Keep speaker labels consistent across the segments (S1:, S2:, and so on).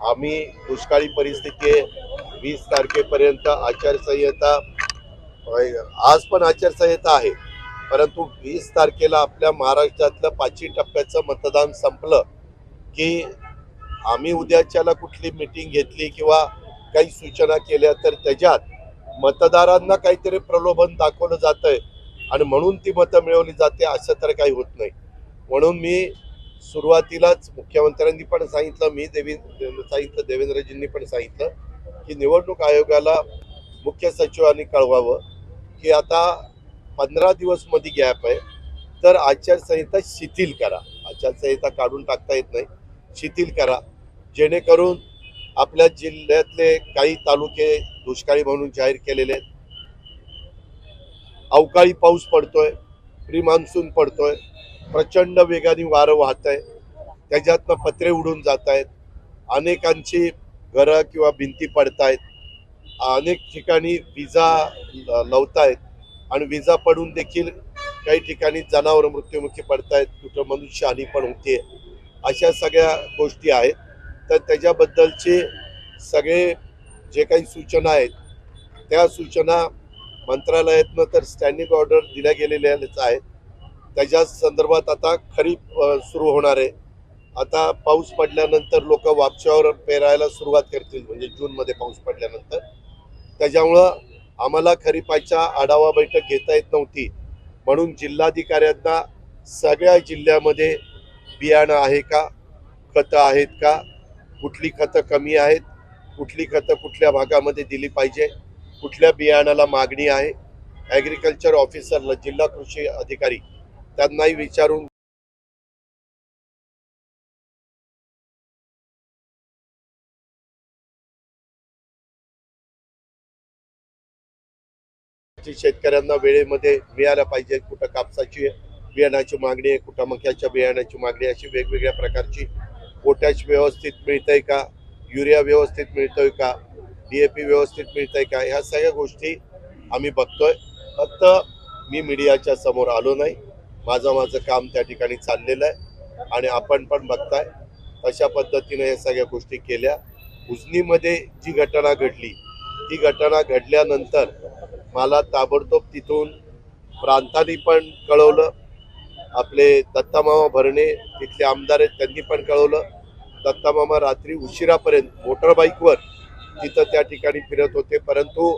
S1: आम्ही दुष्काळी परिस्थिती वीस तारखेपर्यंत आचारसंहिता आज पण आचारसंहिता आहे. परंतु वीस तारखेला आपल्या महाराष्ट्रातलं पाचवी टप्प्याचं मतदान संपलं की आम्ही उद्याच्याला कुठली मिटिंग घेतली किंवा काही सूचना केल्या तर त्याच्यात मतदारांना काहीतरी प्रलोभन दाखवलं जातंय आणि म्हणून ती मतं मिळवली जाते असं तर काही होत नाही. म्हणून मी सुरुवातीलाच मुख्यमंत्र्यांनी पण सांगितलं मी देवी सांगितलं देवेंद्रजींनी पण सांगितलं की निवडणूक आयोगाला मुख्य सचिवांनी कळवावं. की आता पंधरा दिवसमध्ये गॅप आहे. तर आचारसंहिता शिथिल करा. आचारसंहिता काढून टाकता येत नाही. शिथिल करा. जेणेकरून आपल्या जिल्ह्यातले काही तालुके दुष्काळी म्हणून जाहीर केलेले आहेत. अवकाळी पाऊस पडतोय. प्री मान्सून पडतोय. प्रचंड वेगाने वारं वाहत आहे. त्याच्यातनं पत्रे उडून जात आहेत. अनेकांची घरं किंवा भिंती पडतायत. अनेक ठिकाणी विजा ल- लावतायत. आणि विजा पडून देखील काही ठिकाणी जनावर मृत्युमुखी पडतायत. कुठं मनुष्यहानी पण होते अशा सगळ्या गोष्टी आहेत. तर त्याच्याबद्दलचे सगळे जे काही सूचना आहेत त्या सूचना मंत्रालयातनं तर स्टँडिंग ऑर्डर दिल्या गेलेल्याच आहेत. त्याच्या संदर्भात आता खरीप सुरू होणार आहे. आता पाऊस पडल्यानंतर लोक वापशावर पेरायला सुरुवात करतील म्हणजे जूनमध्ये पाऊस पडल्यानंतर. त्याच्यामुळं आम्हाला खरीपाच्या आढावा बैठक घेता येत नव्हती. म्हणून जिल्हाधिकाऱ्यांना सगळ्या जिल्ह्यामध्ये बियाणं आहे का खतं आहेत का कुठली खतं कमी आहेत कुठली खतं कुठल्या भागामध्ये दिली पाहिजे कुठल्या बियाणाला मागणी आहे. ॲग्रिकल्चर ऑफिसरला जिल्हा कृषी अधिकारी त्यांनाही विचारून शेतकऱ्यांना वेळेमध्ये मिळायला पाहिजे कुठं कापसाची बियाण्याची मागणी आहे कुठं मक्याच्या बियाण्याची मागणी अशी वेगवेगळ्या प्रकारची पोटॅश व्यवस्थित मिळतंय का युरिया व्यवस्थित मिळतोय का डीएपी व्यवस्थित मिळतंय का ह्या सगळ्या गोष्टी आम्ही बघतोय. फक्त मी मीडियाच्या समोर आलो नाही. माझं माझं काम त्या ठिकाणी चाललेलं आहे आणि आपण पण बघताय. अशा पद्धतीने या सगळ्या गोष्टी केल्या. उजनीमध्ये जी घटना घडली ती घटना घडल्यानंतर मला ताबडतोब तिथून प्रांतांनी पण कळवलं. आपले दत्तामामा भरणे तिथले आमदार आहेत त्यांनी पण कळवलं. दत्तामामा रात्री उशिरापर्यंत मोटरबाईकवर तिथं त्या ठिकाणी फिरत होते. परंतु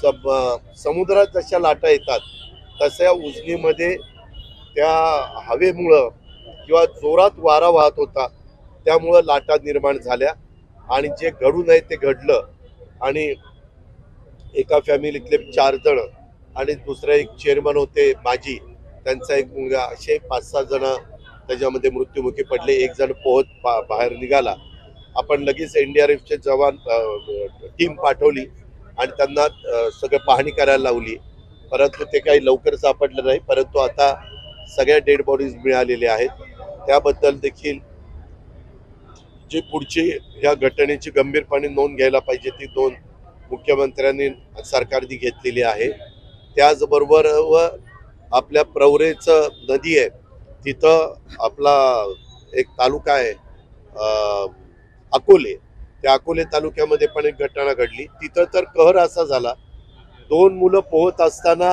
S1: सम समुद्रात जशा लाटा येतात तशा उजनीमध्ये त्या हवेमुळं किंवा जोरात वारा वाहत होता त्यामुळं लाटा निर्माण झाल्या आणि जे घडू नये ते घडलं. आणि एका फॅमिलीतले चार जण आणि दुसरे एक चेअरमन होते माजी. त्यांचा एक मुलगा असे पाच सहा जण त्याच्यामध्ये मृत्युमुखी पडले. एक जण पोहत बा- बाहेर निघाला. आपण लगेच एनडीआरएफचे जवान टीम पाठवली आणि त्यांना सगळं पाहणी करायला लावली. परंतु ते काही लवकर सापडलं नाही. परंतु आता सगळ्या डेड बॉडीज मिळालेल्या आहेत. त्याबद्दल देखील जी पुढची या घटनेची गंभीरपणे नोंद घ्यायला पाहिजे ती दोन मुख्यमंत्र्यांनी सरकारने घेतलेली आहे. त्याचबरोबर व आपल्या प्रवरेचं नदी आहे. तिथं आपला एक तालुका आहे अकोले. त्या अकोले तालुक्यामध्ये पण एक घटना घडली. तिथं तर कहर असा झाला. दोन मुलं पोहत असताना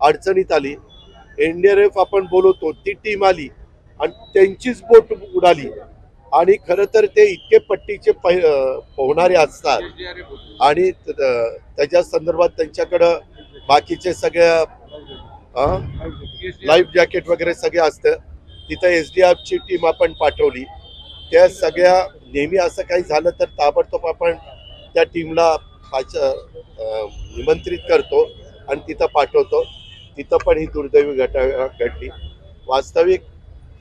S1: अडचणीत आली. एनडीआरएफ आपण बोलवतो ती टीम आली आणि त्यांचीच बोट उडाली. आणि खरं तर ते इतके पट्टीचे पोहणारे असतात. आणि त्याच्या संदर्भात त्यांच्याकडं बाकीचे सगळ्या लाईफ जॅकेट वगैरे सगळे असतं. तिथं एस डी एफची टीम आपण पाठवली. त्या सगळ्या नेहमी असं काही झालं तर ताबडतोब आपण त्या टीमला निमंत्रित करतो आणि तिथं पाठवतो. तिथं पण ही दुर्दैवी घटना घडली. वास्तविक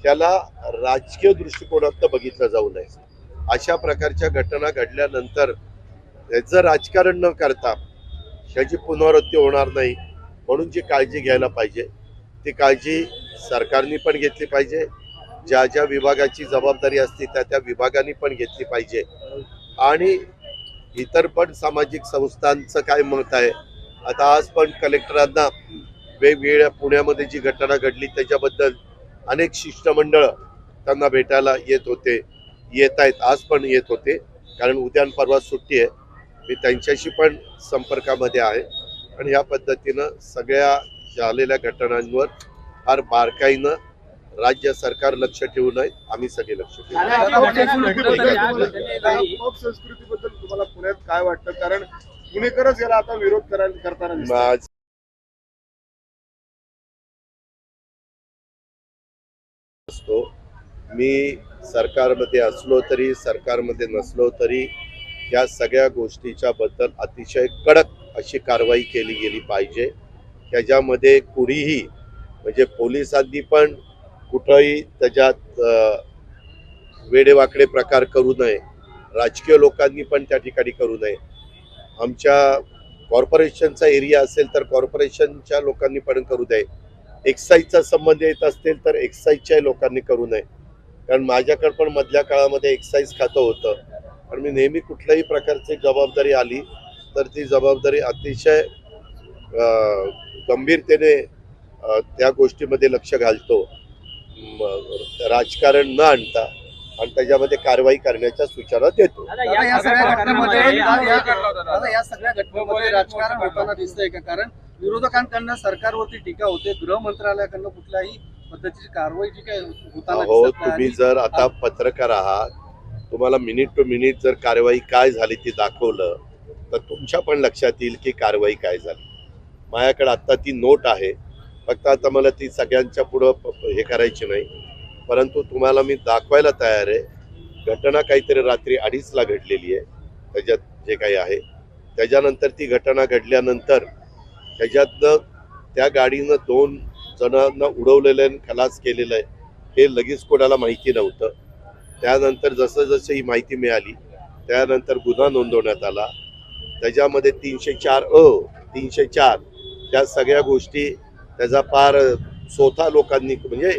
S1: त्याला राजकीय दृष्टिकोनातनं बघितलं जाऊ नये. अशा प्रकारच्या घटना घडल्यानंतर याचं राजकारण न करता ह्याची पुनरावृत्ती होणार नाही म्हणून जी काळजी घ्यायला पाहिजे ती काळजी सरकारने पण घेतली पाहिजे. ज्या ज्या विभागाची जबाबदारी असते त्या त्या विभागाने पण घेतली पाहिजे. आणि इतर पण सामाजिक संस्थांचं काय मत आहे? आता आज पण कलेक्टरांना वेगवेगळ्या पुण्यामध्ये जी घटना घडली त्याच्याबद्दल अनेक शिष्टमंडळ त्यांना भेटायला येत होते येत आहेत आज पण येत होते. कारण उद्या परवा सुट्टी आहे. मी त्यांच्याशी पण संपर्कामध्ये आहे. आणि ह्या पद्धतीनं सगळ्या झालेल्या घटनांवर फार बारकाईनं राज्य सरकार लक्ष ठेवू नये. आम्ही सगळे लक्ष ठेवू
S2: पब संस्कृतीबद्दल तुम्हाला पुण्यात काय वाटतं? कारण पुणेकरच याला आता विरोध करायला करताना
S1: मी सरकारमध्ये असलो तरी सरकारमध्ये नसलो तरी या सगळ्या गोष्टीच्या बद्दल अतिशय कडक अशी कारवाई केली गेली पाहिजे. त्याच्यामध्ये कुणीही म्हणजे पोलिसांनी पण कुठंही त्याच्यात वेडेवाकडे प्रकार करू नये. राजकीय लोकांनी पण त्या ठिकाणी करू नये. आमच्या कॉर्पोरेशनचा एरिया असेल तर कॉर्पोरेशनच्या लोकांनी पण करू नये. एक्साईजचा संबंध येत असतील तर एक्साईजच्या लोकांनी करू नये. कारण माझ्याकडे पण मधल्या काळामध्ये एक्साईज खातं होतं. आणि मी नेहमी कुठल्याही प्रकारची जबाबदारी आली तर ती जबाबदारी अतिशय गंभीरतेने त्या गोष्टीमध्ये लक्ष घालतो. राजकारण न आणता आणि त्याच्यामध्ये कारवाई करण्याच्या सूचना देतो.
S3: या सगळ्या घटनेमध्ये
S4: राजकारण होताना दिसतंय का? कारण विरोधकांकडनं सरकारवरती टीका होते गृह मंत्रालयाकडनं कुठल्याही पद्धतीची कारवाई जी काय
S1: हो तुम्ही जर आता पत्रकार आहात तुम्हाला मिनिट टू मिनिट जर कारवाई काय झाली ती दाखवलं तर तुमच्या पण लक्षात येईल की कारवाई काय झाली. माझ्याकडे आता ती नोट आहे. फक्त आता मला ती सगळ्यांच्या पुढं हे करायची नाही. परंतु तुम्हाला मी दाखवायला तयार आहे. घटना काहीतरी रात्री अडीचला घडलेली आहे. त्याच्यात जे काही आहे त्याच्यानंतर ती घटना घडल्यानंतर त्याच्यातनं त्या गाडीनं दोन जणांना उडवलेलं आहे खलास केलेलं आहे हे लगेच कोणाला माहिती नव्हतं. त्यानंतर जसं जसं ही माहिती मिळाली त्यानंतर गुन्हा नोंदवण्यात आला. त्याच्यामध्ये तीनशे चार अ तीनशे चार त्या सगळ्या गोष्टी त्याचा फार स्वतः लोकांनी म्हणजे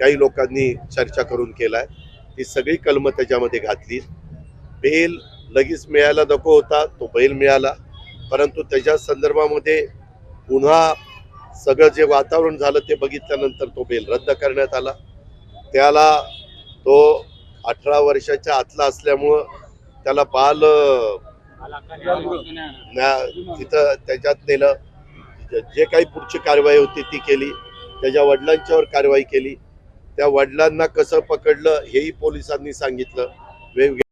S1: काही लोकांनी चर्चा करून केलाय. ती सगळी कलमं त्याच्यामध्ये घातली. बेल लगेच मिळायला नको होता तो बैल मिळाला. परंतु त्याच्या संदर्भामध्ये पुन्हा सगळं जे वातावरण झालं ते बघितल्यानंतर तो बेल रद्द करण्यात आला. त्याला तो अठरा वर्षाच्या आतला असल्यामुळं त्याला बाल तिथं त्याच्यात नेलं. जे- जे काही पुढची कारवाई होती ती केली. त्याच्या वडिलांच्यावर कारवाई केली. त्या वडिलांना कसं पकडलं हेही पोलिसांनी सांगितलं. वेगवेगळ्या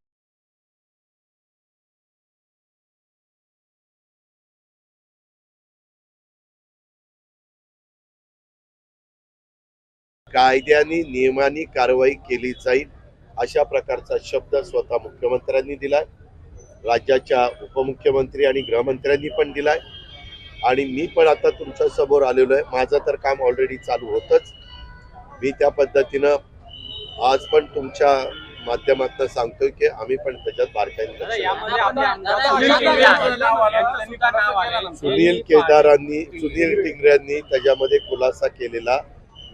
S1: कायद्याने नियमाने कारवाई केली जाईल अशा प्रकारचा शब्द स्वतः मुख्यमंत्र्यांनी दिलाय. राज्याच्या उपमुख्यमंत्री आणि गृहमंत्र्यांनी पण दिलाय. आणि मी पण आता तुमच्यासमोर आलेलो आहे. माझं तर काम ऑलरेडी चालू होतच. मी त्या पद्धतीनं आज पण तुमच्या माध्यमातून सांगतोय की आम्ही पण त्याच्यात बारकाईने.
S3: सुनील
S1: केदारांनी सुनील टिंगऱ्यांनी त्याच्यामध्ये खुलासा केलेला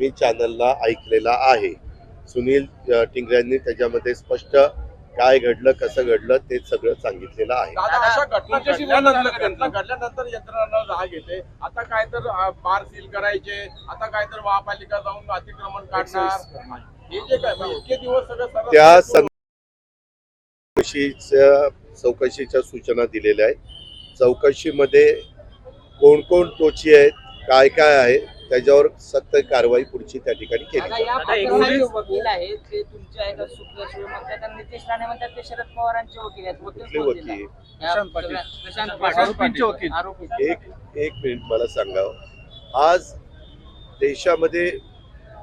S1: मी चॅनलला ऐकलेला आहे. सुनील टिंगऱ्यांनी त्याच्यामध्ये स्पष्ट काय घडलं कसं घडलं ते सगळं सांगितलेलं आहे.
S5: घडल्यानंतर राग येते. आता काय तर अ, बार सील करायचे. आता काय तर महापालिका जाऊन अतिक्रमण काढणार. हे जे काय म्हणजे इतके दिवस सगळं सरळ
S1: त्या चौकशीच्या चौकशीच्या सूचना दिलेल्या आहेत. चौकशीमध्ये कोण कोण दोषी आहेत काय काय आहे त्याच्यावर सक्त कारवाई पुढची त्या ठिकाणी केली
S6: वकील आहेत ते तुमचे आहेत म्हणतात नितेश राणे म्हणतात ते शरद पवारांचे वकील आहेत. वकील?
S1: वकील? एक एक मिनिट मला सांगावं आज देशामध्ये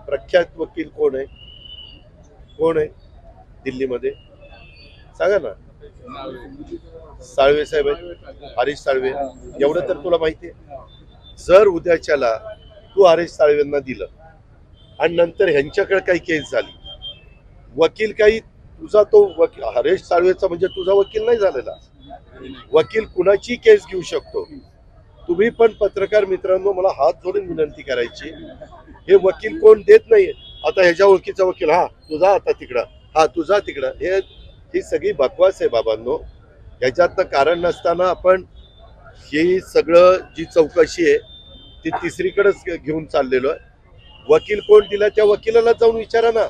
S1: प्रख्यात वकील कोण आहे? कोण आहे? दिल्लीमध्ये? सांगा ना. साळवे साहेब आहेत. हरीश साळवे. एवढं तर तुला माहिती आहे. जर उद्याच्याला तू हरीश साळवेंना दिलं. आणि नंतर ह्यांच्याकडे काही केस झाली. वकील काही तुझा तो वकील हरेश साळवेचा म्हणजे तुझा वकील नाही झालेला. वकील कुणाची केस घेऊ शकतो? तुम्ही पण पत्रकार मित्रांनो मला हात जोडून विनंती करायची. हे वकील कोण देत नाही आता ह्याच्या ओळखीचा वकील हा तुझा आता तिकडं. हा तुझा तिकडं. हे ही सगळी बकवास आहे बाबांनो. ह्याच्यातनं कारण नसताना आपण ही सगळं जी चौकशी आहे ती तिसरीकडेच घेऊन चाललेलो आहे. वकील कोण दिला त्या वकिलाला जाऊन विचारा ना.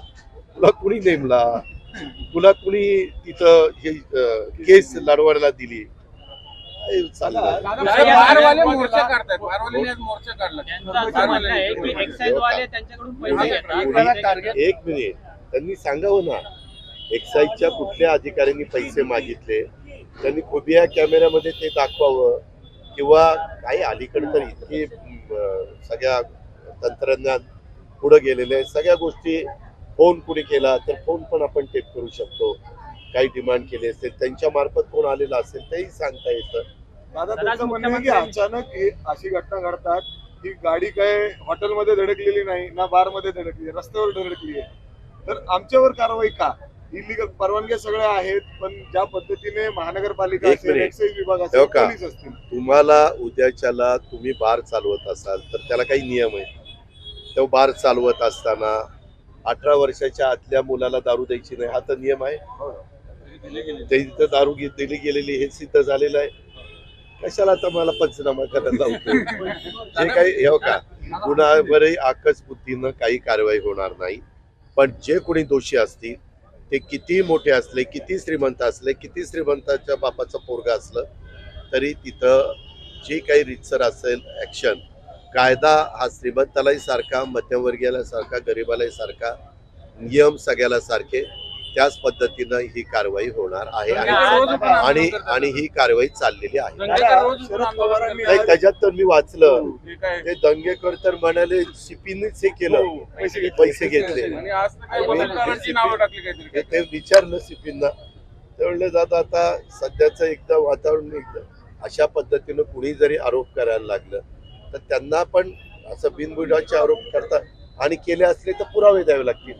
S1: तुला कुणी नेमला? पुन्हा कुणी तिथं हे केस लढवायला दिली? काय चाललंय
S3: बारवाले मोर्चा काढतात. बारवाले मोर्चा काढला
S6: त्यांचं असं म्हणणं आहे की एक्साईज वाले त्यांच्याकडून पैसे घेतात.
S4: एकाला टार्गेट
S1: एक मिनिट. त्यांनी सांगावं ना. एक्साईजच्या कुठल्या अधिकाऱ्यांनी पैसे मागितले? त्यांनी खुबिया कॅमेऱ्यामध्ये ते दाखवावं. किंवा काही अलीकडे तर इतके सगळ्या तंत्रज्ञान पुढे गेलेले आहे सगळ्या गोष्टी फोन कुणी केला तर फोन पण आपण टेप करू शकतो. काही डिमांड केली असेल त्यांच्या मार्फत कोण आलेला असेल तेही सांगता येतं.
S2: दादा तुमचं म्हणणं आहे की अचानक ही अशी घटना घडतात ही गाडी काय हॉटेलमध्ये धडकलेली नाही ना बारमध्ये धडकली रस्त्यावर धडकली आहे. तर आमच्यावर कारवाई का? इलिगल परवानग्या सगळ्या आहेत पण ज्या पद्धतीने महानगरपालिका
S1: एक
S2: असेल
S1: मिनिट.
S2: एक्साईज विभाग
S1: हो
S2: असेल
S1: का?
S2: पोलीस असतील.
S1: तुम्हाला उद्याच्याला तुम्ही बार चालवत असाल तर त्याला काही नियम आहे तो बार चालवत असताना अठरा वर्षाच्या आतल्या मुलाला दारू द्यायची नाही हा तर नियम आहे. ते इथं दारू घे- दिली गेलेली हे सिद्ध झालेलं आहे. कशाला आता मला पंचनामा करायला लावतो? जे काही हे हो का कुणावरही आकस बुद्धीनं काही कारवाई होणार नाही. पण जे कोणी दोषी असतील ते किती मोठे असले किती श्रीमंत असले किती श्रीमंताच्या बापाचं पोरगा असलं तरी तिथं जे काही रितसर असेल ॲक्शन कायदा हा श्रीमंतालाही सारखा मध्यमवर्गीयाला सारखा गरिबालाही सारखा नियम सगळ्याला सारखे. त्याच पद्धतीनं ही कारवाई होणार आहे आणि आणि ही कारवाई चाललेली आहे. नाही त्याच्यात तर मी वाचलं.
S5: हे काय
S1: ते दंगेकर तर म्हणाले सीपीनेच हे केलं.
S2: पैसे घेतले.
S1: पैसे घेतले.
S5: आणि आज तर काही पत्रकारांची नावं टाकली काहीतरी.
S1: हे ते विचारलं सीपींना ते म्हणले दादा आता सध्याचं एकदा वातावरण एकदा अशा पद्धतीनं कुणी जरी आरोप करायला लागलं तर त्यांना पण असं बिनबुडाचे आरोप करतात आणि केले असले तर पुरावे द्यावे लागतील.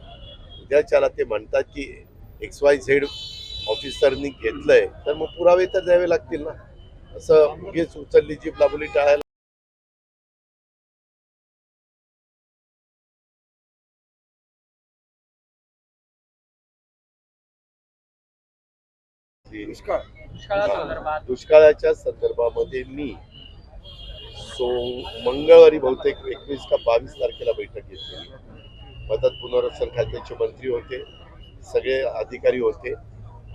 S1: उद्याच्याला ते म्हणतात की एक्स वाय झेड ऑफिसरनी घेतलंय तर मग पुरावे तर द्यावे लागतील ना. असं उगीच उचलली जी लाबुली टाळायला दुष्काळाच्या संदर्भामध्ये मी सो मंगळवारी बहुतेक एकवीस का बावीस तारखेला बैठक घेतली मदत पुनर्वसन खात्याचे मंत्री होते सगळे अधिकारी होते.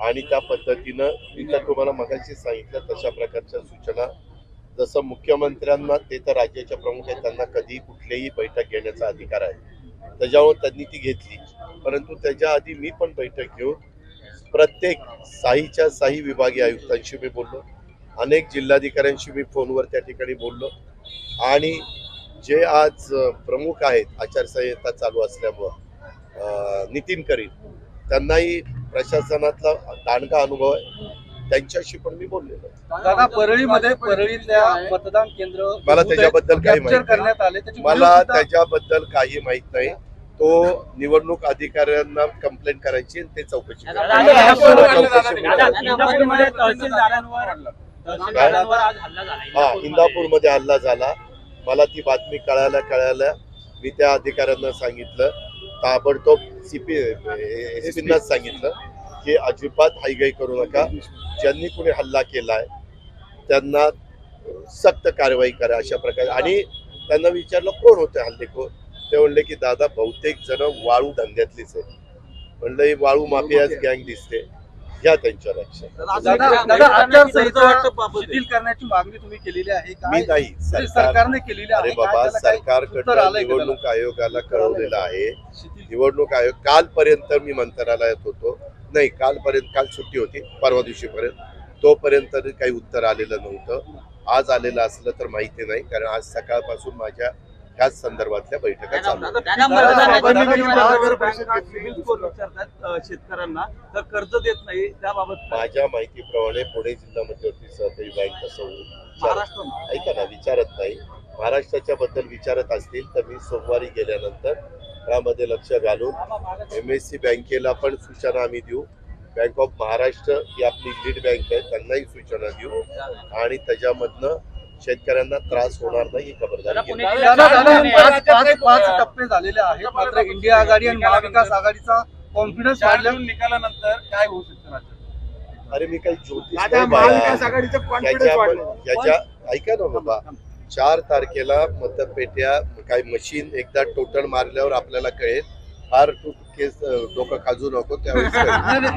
S1: आणि त्या पद्धतीनं मी तर तुम्हाला मगाशी सांगितलं तशा प्रकारच्या सूचना. जसं मुख्यमंत्र्यांना ते तर राज्याच्या प्रमुख आहेत त्यांना कधीही कुठलीही बैठक घेण्याचा अधिकार आहे. त्याच्यामुळे त्यांनी ती घेतली. परंतु त्याच्या आधी मी पण बैठक घेऊन प्रत्येक साहीच्या साही विभागीय आयुक्तांशी मी बोललो. अनेक जिल्हाधिकाऱ्यांशी मी फोनवर त्या ठिकाणी बोललो. आणि जे आज प्रमुख आहेत आचारसंहिता चालू असल्यामुळं नितीन करीन त्यांनाही प्रशासनातला दांडगा अनुभव आहे. त्यांच्याशी पण मी बोललेलो.
S4: दादा परळीमध्ये परळीतल्या मतदान केंद्र
S1: मला त्याच्याबद्दल काही माहिती मला त्याच्याबद्दल काही माहीत नाही. तो निवडणूक अधिकाऱ्यांना कंप्लेंट करायची आणि ते चौकशी करायची.
S6: इंदापूरमध्ये हल्ला झाला.
S1: मला ती बातमी कळायला कळायला मी त्या अधिकाऱ्यांना सांगितलं. ताबडतोब सीपी एसपींनाच सांगितलं की अजिबात हायगाई करू नका. ज्यांनी कोणी हल्ला केलाय त्यांना सक्त कारवाई करा अशा प्रकारे. आणि त्यांना विचारलं कोण होते हल्लेखोर ते म्हणले की दादा बहुतेक जण वाळू धंद्यातलीच आहे म्हणलं ही वाळू माफियाच गँग दिसते. घ्या त्यांच्या लक्षात.
S4: दादा दादा आचारसंहिता शिथिल करण्याची मागणी तुम्ही केलेली आहे.
S1: मी नाही
S4: म्हणजे
S1: सरकार
S4: सरकारने केलेली आहे?
S1: अरे बाबा सरकारकडनं निवडणूक आयोगाला कळवलेलं आहे. निवडणूक आयोग कालपर्यंत मी मंत्रालयात होतो. नाही कालपर्यंत काल सुट्टी होती परवा दिवशीपर्यंत. तोपर्यंत काही उत्तर आलेलं नव्हतं. आज आलेलं असलं तर माहिती नाही कारण आज सकाळपासून माझ्या ह्याच संदर्भातल्या बैठका चालू
S7: शेतकऱ्यांना. तर कर्ज देत नाही त्याबाबत
S1: माझ्या माहितीप्रमाणे पुणे जिल्हा मध्यवर्ती सहकारी बँक तसं
S7: महाराष्ट्र
S1: ऐका ना विचारत नाही. महाराष्ट्राच्या बद्दल विचारत असतील तर मी सोमवारी गेल्यानंतर त्यामध्ये लक्ष घालून एम एस सी बँकेला पण सूचना आम्ही देऊ. बँक ऑफ महाराष्ट्र ही आपली लीड बँक आहे त्यांनाही सूचना देऊ. आणि त्याच्यामधनं शेतकऱ्यांना त्रास होणार नाही ही खबरदारी
S4: पाच पाच पाच टप्पे झालेले आहेत. मात्र इंडिया आघाडी आणि महाविकास आघाडीचा कॉन्फिडन्स
S5: चार
S4: वाढल्या
S5: जून निकालानंतर काय होऊ शकतं
S1: अरे मी काही ज्योतिष ऐका ना बाबा. चार तारखेला मतपेट्या काही मशीन एकदा टोटल मारल्यावर आपल्याला कळेल. फार टू केस डोकं खाजू नको त्यावेळेस